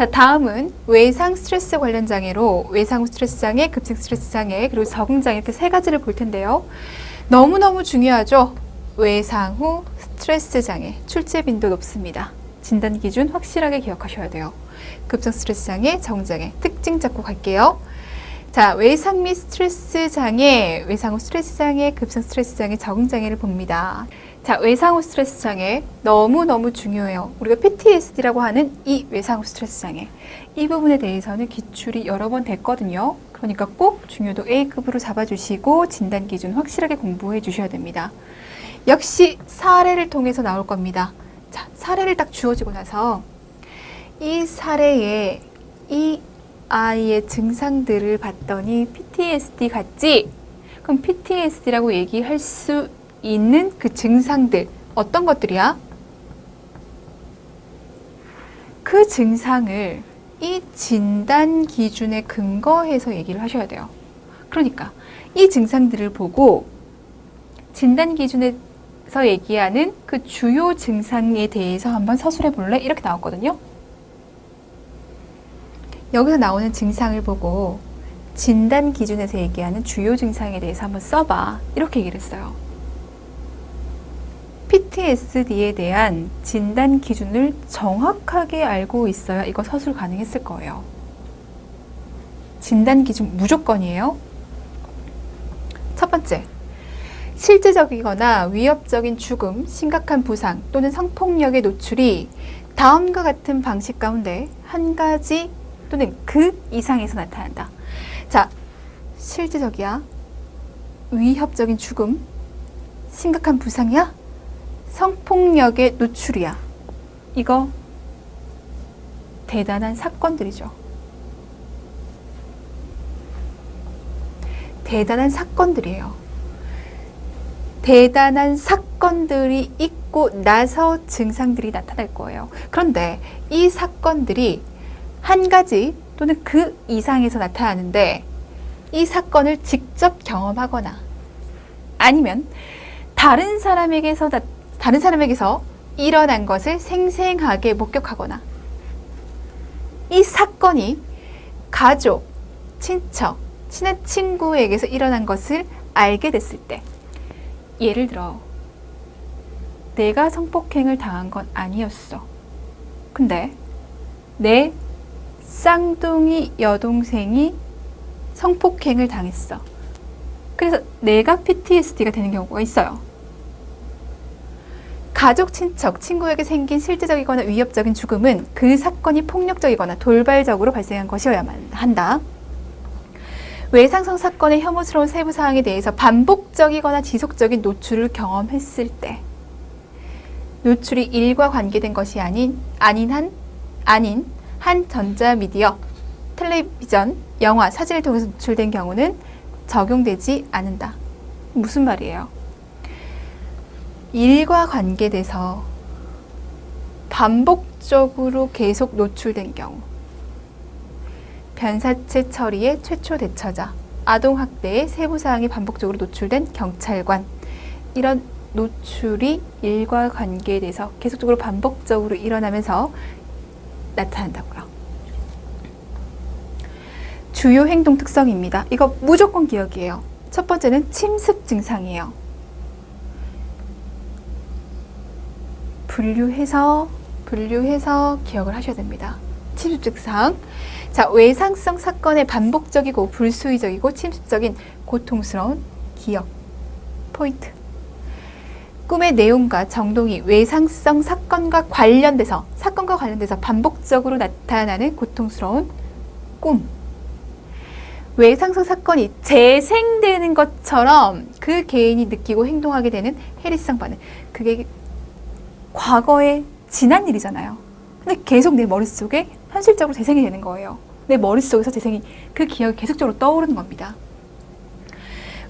자, 다음은 외상 스트레스 관련 장애로 외상 후 스트레스 장애, 급성 스트레스 장애, 그리고 적응 장애 이렇게 세 가지를 볼 텐데요. 너무너무 중요하죠. 외상 후 스트레스 장애 출제 빈도 높습니다. 진단 기준 확실하게 기억하셔야 돼요. 급성 스트레스 장애, 적응 장애 특징 잡고 갈게요. 자, 외상 및 스트레스 장애, 외상 후 스트레스 장애, 급성 스트레스 장애, 적응 장애를 봅니다. 자, 외상 후 스트레스 장애 너무너무 중요해요. 우리가 PTSD라고 하는 이 외상 후 스트레스 장애. 이 부분에 대해서는 기출이 여러 번 됐거든요. 그러니까 꼭 중요도 A급으로 잡아주시고 진단 기준 확실하게 공부해 주셔야 됩니다. 역시 사례를 통해서 나올 겁니다. 자, 사례를 딱 주어지고 나서 이 사례에 이 아이의 증상들을 봤더니 PTSD 같지? 그럼 PTSD라고 얘기할 수 있는 그 증상들 어떤 것들이야? 그 증상을 이 진단 기준에 근거해서 얘기를 하셔야 돼요. 그러니까 이 증상들을 보고 진단 기준에서 얘기하는 그 주요 증상에 대해서 한번 서술해 볼래? 이렇게 나왔거든요. 여기서 나오는 증상을 보고 진단 기준에서 얘기하는 주요 증상에 대해서 한번 써봐. 이렇게 얘기를 했어요. PTSD에 대한 진단 기준을 정확하게 알고 있어야 이거 서술 가능했을 거예요. 진단 기준 무조건이에요. 첫 번째, 실제적이거나 위협적인 죽음, 심각한 부상 또는 성폭력의 노출이 다음과 같은 방식 가운데 한 가지 또는 그 이상에서 나타난다. 자, 실제적이야. 위협적인 죽음, 심각한 부상이야. 성폭력의 노출이야. 이거 대단한 사건들이죠. 대단한 사건들이에요. 대단한 사건들이 있고 나서 증상들이 나타날 거예요. 그런데 이 사건들이 한 가지 또는 그 이상에서 나타나는데 이 사건을 직접 경험하거나 아니면 다른 사람에게서 나, 다른 사람에게서 일어난 것을 생생하게 목격하거나 이 사건이 가족, 친척, 친한 친구에게서 일어난 것을 알게 됐을 때 예를 들어 내가 성폭행을 당한 건 아니었어. 근데 내 쌍둥이 여동생이 성폭행을 당했어. 그래서 내가 PTSD가 되는 경우가 있어요. 가족, 친척, 친구에게 생긴 실제적이거나 위협적인 죽음은 그 사건이 폭력적이거나 돌발적으로 발생한 것이어야만 한다. 외상성 사건의 혐오스러운 세부 사항에 대해서 반복적이거나 지속적인 노출을 경험했을 때 노출이 일과 관계된 것이 아닌 아닌 한 아닌 한 전자 미디어, 텔레비전, 영화, 사진을 통해서 노출된 경우는 적용되지 않는다. 무슨 말이에요? 일과 관계돼서 반복적으로 계속 노출된 경우 변사체 처리의 최초 대처자, 아동학대의 세부 사항이 반복적으로 노출된 경찰관 이런 노출이 일과 관계돼서 계속적으로 반복적으로 일어나면서 나타난다고요. 주요 행동 특성입니다. 이거 무조건 기억이에요. 첫 번째는 침습 증상이에요. 분류해서 분류해서 기억을 하셔야 됩니다. 침습 증상. 자, 외상성 사건의 반복적이고 불수의적이고 침습적인 고통스러운 기억 포인트. 꿈의 내용과 정동이 외상성 사건과 관련돼서 사건과 관련돼서 반복적으로 나타나는 고통스러운 꿈. 외상성 사건이 재생되는 것처럼 그 개인이 느끼고 행동하게 되는 해리성 반응. 그게 과거에 지난 일이잖아요. 근데 계속 내 머릿속에 현실적으로 재생이 되는 거예요. 내 머릿속에서 재생이 그 기억이 계속적으로 떠오르는 겁니다.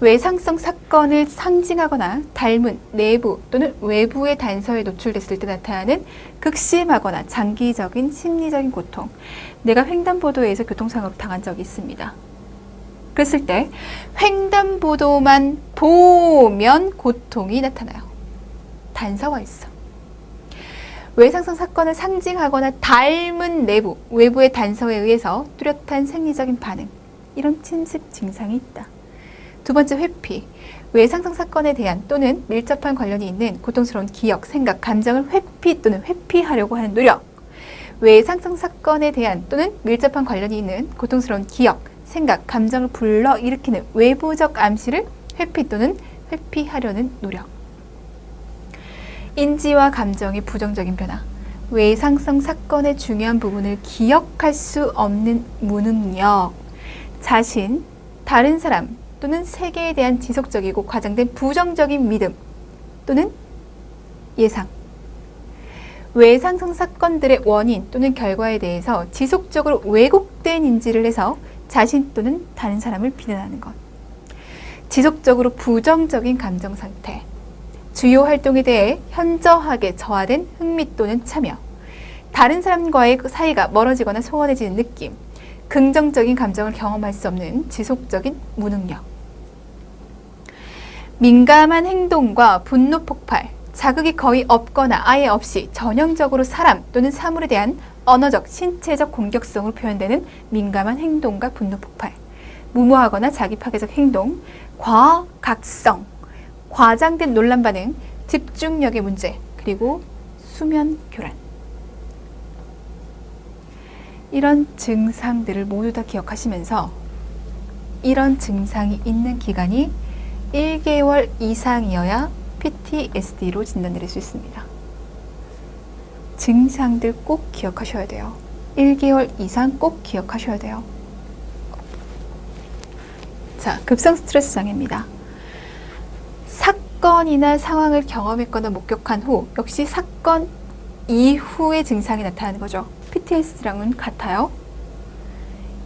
외상성 사건을 상징하거나 닮은 내부 또는 외부의 단서에 노출됐을 때 나타나는 극심하거나 장기적인 심리적인 고통. 내가 횡단보도에서 교통사고를 당한 적이 있습니다. 그랬을 때 횡단보도만 보면 고통이 나타나요. 단서가 있어. 외상성 사건을 상징하거나 닮은 내부, 외부의 단서에 의해서 뚜렷한 생리적인 반응, 이런 침습 증상이 있다. 두 번째 회피, 외상성 사건에 대한 또는 밀접한 관련이 있는 고통스러운 기억, 생각, 감정을 회피 또는 회피하려고 하는 노력. 외상성 사건에 대한 또는 밀접한 관련이 있는 고통스러운 기억, 생각, 감정을 불러 일으키는 외부적 암시를 회피 또는 회피하려는 노력. 인지와 감정의 부정적인 변화. 외상성 사건의 중요한 부분을 기억할 수 없는 무능력. 자신, 다른 사람 또는 세계에 대한 지속적이고 과장된 부정적인 믿음 또는 예상. 외상성 사건들의 원인 또는 결과에 대해서 지속적으로 왜곡된 인지를 해서 자신 또는 다른 사람을 비난하는 것. 지속적으로 부정적인 감정 상태. 주요 활동에 대해 현저하게 저하된 흥미 또는 참여. 다른 사람과의 사이가 멀어지거나 소원해지는 느낌. 긍정적인 감정을 경험할 수 없는 지속적인 무능력. 민감한 행동과 분노 폭발, 자극이 거의 없거나 아예 없이 전형적으로 사람 또는 사물에 대한 언어적, 신체적 공격성으로 표현되는 민감한 행동과 분노 폭발, 무모하거나 자기 파괴적 행동, 과각성, 과장된 논란 반응, 집중력의 문제, 그리고 수면 교란. 이런 증상들을 모두 다 기억하시면서 이런 증상이 있는 기간이 1개월 이상이어야 PTSD로 진단드릴 수 있습니다. 증상들 꼭 기억하셔야 돼요. 1개월 이상 꼭 기억하셔야 돼요. 자, 급성 스트레스 장애입니다. 사건이나 상황을 경험했거나 목격한 후 역시 사건 이후의 증상이 나타나는 거죠. PTSD랑은 같아요.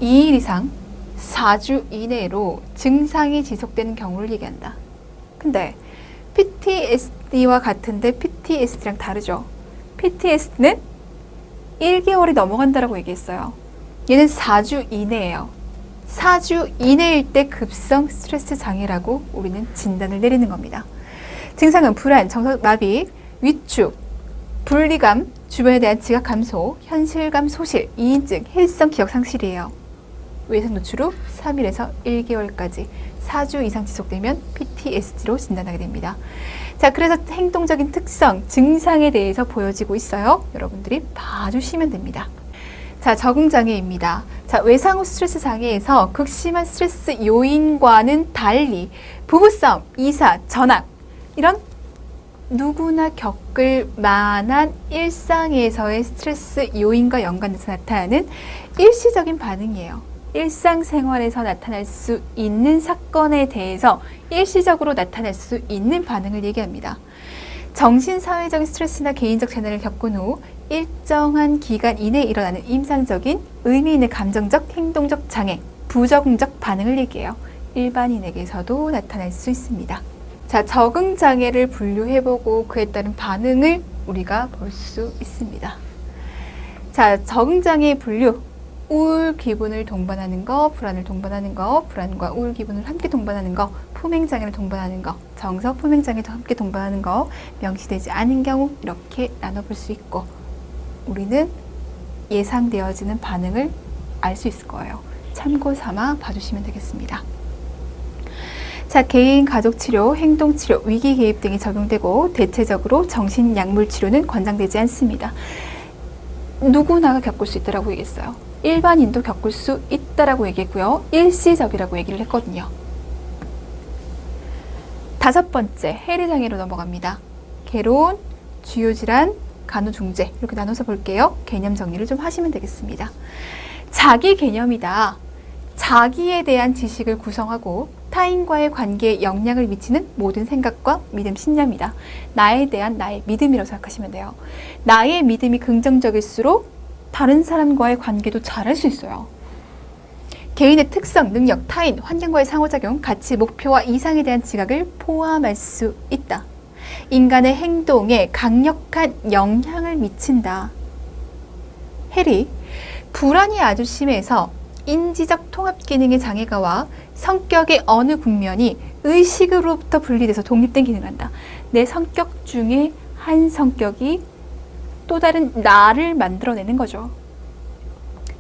2일 이상 4주 이내로 증상이 지속되는 경우를 얘기한다. 근데 PTSD와 같은데 PTSD랑 다르죠. PTSD는 1개월이 넘어간다라고 얘기했어요. 얘는 4주 이내예요. 4주 이내일 때 급성 스트레스 장애라고 우리는 진단을 내리는 겁니다. 증상은 불안, 정서 마비, 위축, 분리감, 주변에 대한 지각 감소, 현실감 소실, 이인증, 해일성 기억 상실이에요. 외상 노출 후 3일에서 1개월까지 4주 이상 지속되면 PTSD로 진단하게 됩니다. 자, 그래서 행동적인 특성, 증상에 대해서 보여지고 있어요. 여러분들이 봐주시면 됩니다. 자, 적응장애입니다. 자, 외상 후 스트레스 장애에서 극심한 스트레스 요인과는 달리 부부싸움, 이사, 전학 이런 누구나 겪을 만한 일상에서의 스트레스 요인과 연관돼서 나타나는 일시적인 반응이에요. 일상생활에서 나타날 수 있는 사건에 대해서 일시적으로 나타날 수 있는 반응을 얘기합니다. 정신사회적인 스트레스나 개인적 재난을 겪은 후 일정한 기간 이내에 일어나는 임상적인 의미 있는 감정적, 행동적 장애, 부적응적 반응을 얘기해요. 일반인에게서도 나타날 수 있습니다. 자, 적응 장애를 분류해보고 그에 따른 반응을 우리가 볼 수 있습니다. 자, 적응 장애 분류. 우울 기분을 동반하는 거, 불안을 동반하는 거, 불안과 우울 기분을 함께 동반하는 거, 품행 장애를 동반하는 거, 정서 품행 장애도 함께 동반하는 거, 명시되지 않은 경우 이렇게 나눠 볼 수 있고 우리는 예상되어지는 반응을 알 수 있을 거예요. 참고 삼아 봐주시면 되겠습니다. 자, 개인 가족 치료, 행동 치료, 위기 개입 등이 적용되고 대체적으로 정신 약물 치료는 권장되지 않습니다. 누구나가 겪을 수 있다라고 얘기했어요. 일반인도 겪을 수 있다라고 얘기했고요. 일시적이라고 얘기를 했거든요. 다섯 번째, 해리 장애로 넘어갑니다. 괴로운, 주요 질환, 간호 중재 이렇게 나눠서 볼게요. 개념 정리를 좀 하시면 되겠습니다. 자기 개념이다. 자기에 대한 지식을 구성하고 타인과의 관계에 영향을 미치는 모든 생각과 믿음, 신념이다. 나에 대한 나의 믿음이라고 생각하시면 돼요. 나의 믿음이 긍정적일수록 다른 사람과의 관계도 잘할 수 있어요. 개인의 특성, 능력, 타인, 환경과의 상호작용, 가치, 목표와 이상에 대한 지각을 포함할 수 있다. 인간의 행동에 강력한 영향을 미친다. 해리, 불안이 아주 심해서 인지적 통합 기능의 장애가 와 성격의 어느 국면이 의식으로부터 분리돼서 독립된 기능을 한다. 내 성격 중에 한 성격이 또 다른 나를 만들어내는 거죠.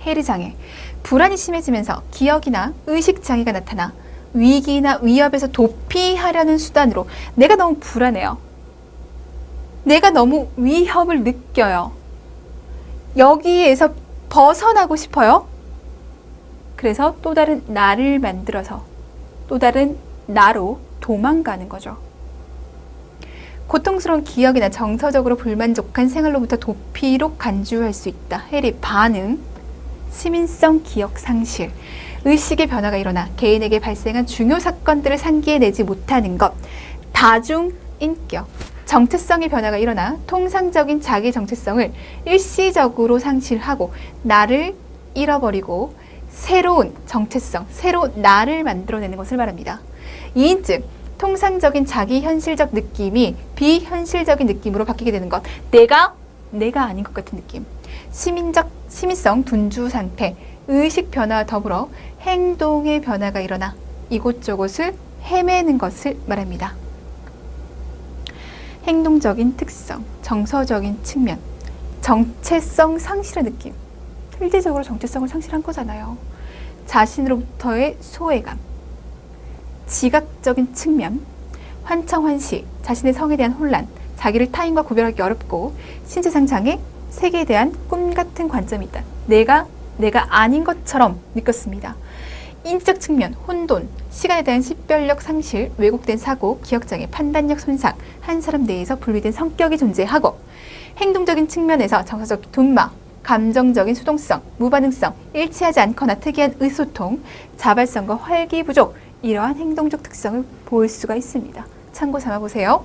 해리 장애. 불안이 심해지면서 기억이나 의식 장애가 나타나 위기나 위협에서 도피하려는 수단으로 내가 너무 불안해요. 내가 너무 위협을 느껴요. 여기에서 벗어나고 싶어요. 그래서 또 다른 나를 만들어서 또 다른 나로 도망가는 거죠. 고통스러운 기억이나 정서적으로 불만족한 생활로부터 도피로 간주할 수 있다. 해리 반응, 시민성 기억 상실, 의식의 변화가 일어나 개인에게 발생한 중요 사건들을 상기해내지 못하는 것, 다중 인격, 정체성의 변화가 일어나 통상적인 자기 정체성을 일시적으로 상실하고 나를 잃어버리고 새로운 정체성, 새로 나를 만들어내는 것을 말합니다. 이인증, 통상적인 자기 현실적 느낌이 비현실적인 느낌으로 바뀌게 되는 것. 내가 내가 아닌 것 같은 느낌. 시민적 시민성 둔주 상태, 의식 변화와 더불어 행동의 변화가 일어나 이곳저곳을 헤매는 것을 말합니다. 행동적인 특성, 정서적인 측면, 정체성 상실의 느낌. 실질적으로 정체성을 상실한 거잖아요. 자신으로부터의 소외감, 지각적인 측면, 환청환시, 자신의 성에 대한 혼란, 자기를 타인과 구별하기 어렵고 신체상 장애, 세계에 대한 꿈 같은 관점이 있다. 내가 내가 아닌 것처럼 느꼈습니다. 인적 측면, 혼돈, 시간에 대한 식별력 상실, 왜곡된 사고, 기억장애, 판단력 손상, 한 사람 내에서 분리된 성격이 존재하고 행동적인 측면에서 정서적 둔마, 감정적인 수동성, 무반응성, 일치하지 않거나 특이한 의소통, 자발성과 활기 부족, 이러한 행동적 특성을 볼 수가 있습니다. 참고 삼아 보세요.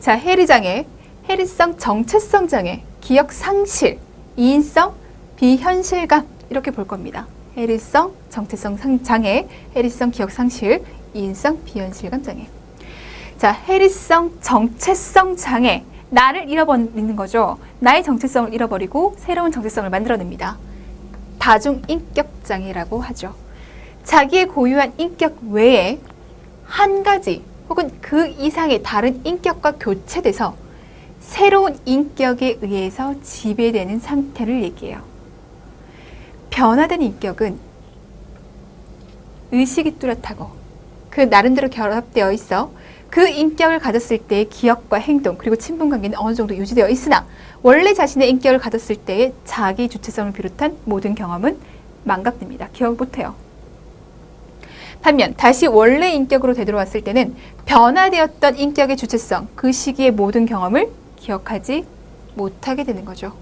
자, 해리 장애, 해리성 정체성 장애, 기억 상실, 이인성 비현실감 이렇게 볼 겁니다. 해리성 정체성 상- 장애, 해리성 기억 상실, 이인성 비현실감 장애. 자, 해리성 정체성 장애. 나를 잃어버리는 거죠. 나의 정체성을 잃어버리고 새로운 정체성을 만들어냅니다. 다중 인격 장애라고 하죠. 자기의 고유한 인격 외에 한 가지 혹은 그 이상의 다른 인격과 교체돼서 새로운 인격에 의해서 지배되는 상태를 얘기해요. 변화된 인격은 의식이 뚜렷하고 그 나름대로 결합되어 있어 그 인격을 가졌을 때의 기억과 행동 그리고 친분 관계는 어느 정도 유지되어 있으나 원래 자신의 인격을 가졌을 때의 자기 주체성을 비롯한 모든 경험은 망각됩니다. 기억 못해요. 반면 다시 원래 인격으로 되돌아왔을 때는 변화되었던 인격의 주체성, 그 시기의 모든 경험을 기억하지 못하게 되는 거죠.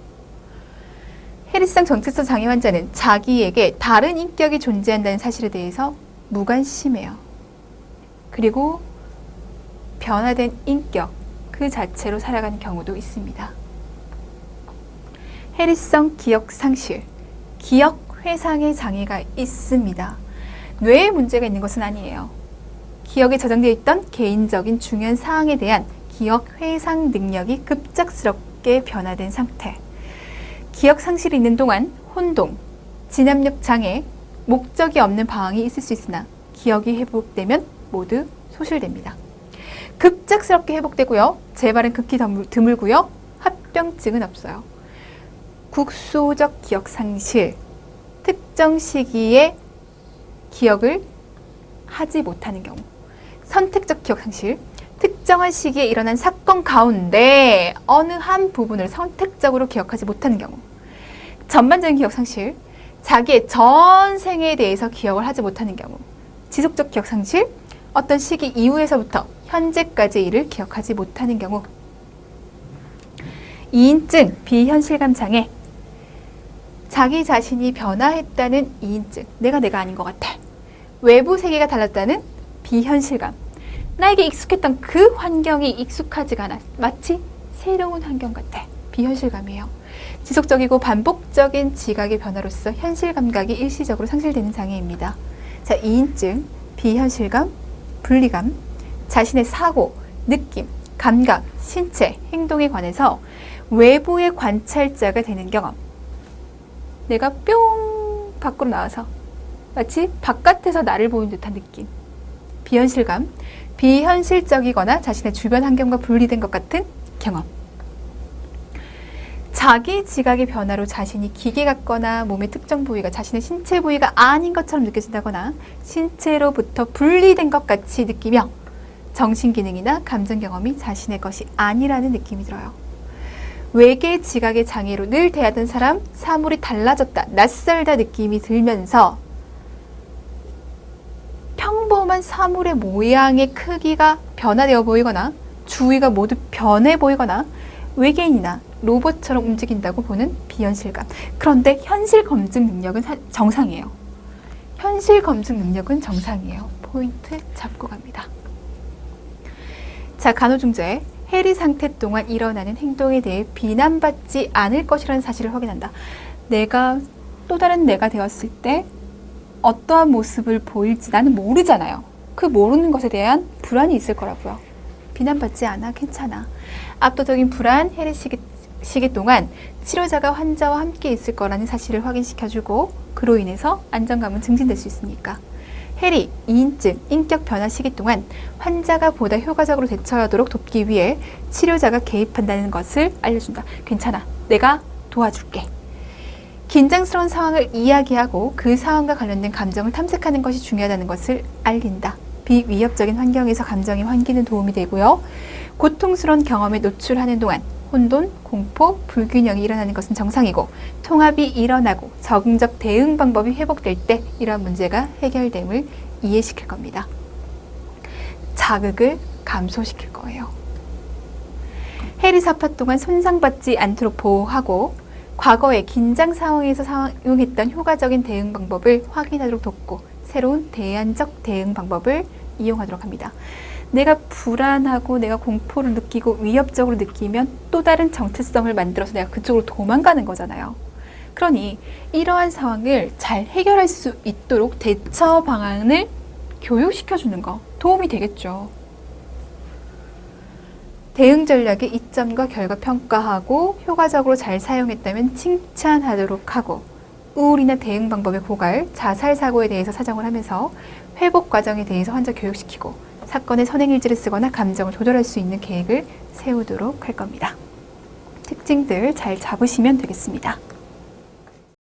해리성 정체성 장애 환자는 자기에게 다른 인격이 존재한다는 사실에 대해서 무관심해요. 그리고 변화된 인격 그 자체로 살아가는 경우도 있습니다. 해리성 기억 상실, 기억 회상의 장애가 있습니다. 뇌에 문제가 있는 것은 아니에요. 기억에 저장되어 있던 개인적인 중요한 사항에 대한 기억 회상 능력이 급작스럽게 변화된 상태. 기억 상실이 있는 동안 혼동, 진압력 장애, 목적이 없는 방황이 있을 수 있으나 기억이 회복되면 모두 소실됩니다. 급작스럽게 회복되고요. 재발은 극히 드물- 드물고요. 합병증은 없어요. 국소적 기억 상실, 특정 시기에 기억을 하지 못하는 경우, 선택적 기억 상실, 특정한 시기에 일어난 사건 가운데 어느 한 부분을 선택적으로 기억하지 못하는 경우, 전반적인 기억 상실, 자기의 전 생에 대해서 기억을 하지 못하는 경우, 지속적 기억 상실, 어떤 시기 이후에서부터 현재까지의 일을 기억하지 못하는 경우, 이인증, 비현실감 장애, 자기 자신이 변화했다는 이인증, 내가 내가 아닌 것 같아. 외부 세계가 달랐다는 비현실감, 나에게 익숙했던 그 환경이 익숙하지가 않아. 마치 새로운 환경 같아. 비현실감이에요. 지속적이고 반복적인 지각의 변화로서 현실 감각이 일시적으로 상실되는 장애입니다. 자, 이인증, 비현실감, 분리감, 자신의 사고, 느낌, 감각, 신체, 행동에 관해서 외부의 관찰자가 되는 경험. 내가 뿅 밖으로 나와서 마치 바깥에서 나를 보는 듯한 느낌. 비현실감, 비현실적이거나 자신의 주변 환경과 분리된 것 같은 경험. 자기 지각의 변화로 자신이 기계 같거나 몸의 특정 부위가 자신의 신체 부위가 아닌 것처럼 느껴진다거나 신체로부터 분리된 것 같이 느끼며 정신 기능이나 감정 경험이 자신의 것이 아니라는 느낌이 들어요. 외계 지각의 장애로 늘 대하던 사람 사물이 달라졌다, 낯설다 느낌이 들면서 평범한 사물의 모양의 크기가 변화되어 보이거나 주위가 모두 변해 보이거나 외계인이나 로봇처럼 움직인다고 보는 비현실감. 그런데 현실 검증 능력은 사- 정상이에요. 현실 검증 능력은 정상이에요. 포인트 잡고 갑니다. 자, 간호중재. 해리 상태 동안 일어나는 행동에 대해 비난받지 않을 것이라는 사실을 확인한다. 내가 또 다른 내가 되었을 때 어떠한 모습을 보일지 나는 모르잖아요. 그 모르는 것에 대한 불안이 있을 거라고요. 비난받지 않아 괜찮아. 압도적인 불안 해리 시기, 시기 동안 치료자가 환자와 함께 있을 거라는 사실을 확인시켜주고 그로 인해서 안정감은 증진될 수 있으니까. 해리, 이인증, 인격 변화 시기 동안 환자가 보다 효과적으로 대처하도록 돕기 위해 치료자가 개입한다는 것을 알려준다. 괜찮아. 내가 도와줄게. 긴장스러운 상황을 이야기하고 그 상황과 관련된 감정을 탐색하는 것이 중요하다는 것을 알린다. 비위협적인 환경에서 감정이 환기는 도움이 되고요. 고통스러운 경험에 노출하는 동안 혼돈, 공포, 불균형이 일어나는 것은 정상이고 통합이 일어나고 적응적 대응 방법이 회복될 때 이러한 문제가 해결됨을 이해시킬 겁니다. 자극을 감소시킬 거예요. 해리 사파 동안 손상받지 않도록 보호하고 과거의 긴장 상황에서 사용했던 효과적인 대응 방법을 확인하도록 돕고 새로운 대안적 대응 방법을 이용하도록 합니다. 내가 불안하고 내가 공포를 느끼고 위협적으로 느끼면 또 다른 정체성을 만들어서 내가 그쪽으로 도망가는 거잖아요. 그러니 이러한 상황을 잘 해결할 수 있도록 대처 방안을 교육시켜 주는 거 도움이 되겠죠. 대응 전략의 이점과 결과 평가하고 효과적으로 잘 사용했다면 칭찬하도록 하고 우울이나 대응 방법의 고갈, 자살 사고에 대해서 사정을 하면서 회복 과정에 대해서 환자 교육시키고 사건의 선행일지를 쓰거나 감정을 조절할 수 있는 계획을 세우도록 할 겁니다. 특징들 잘 잡으시면 되겠습니다.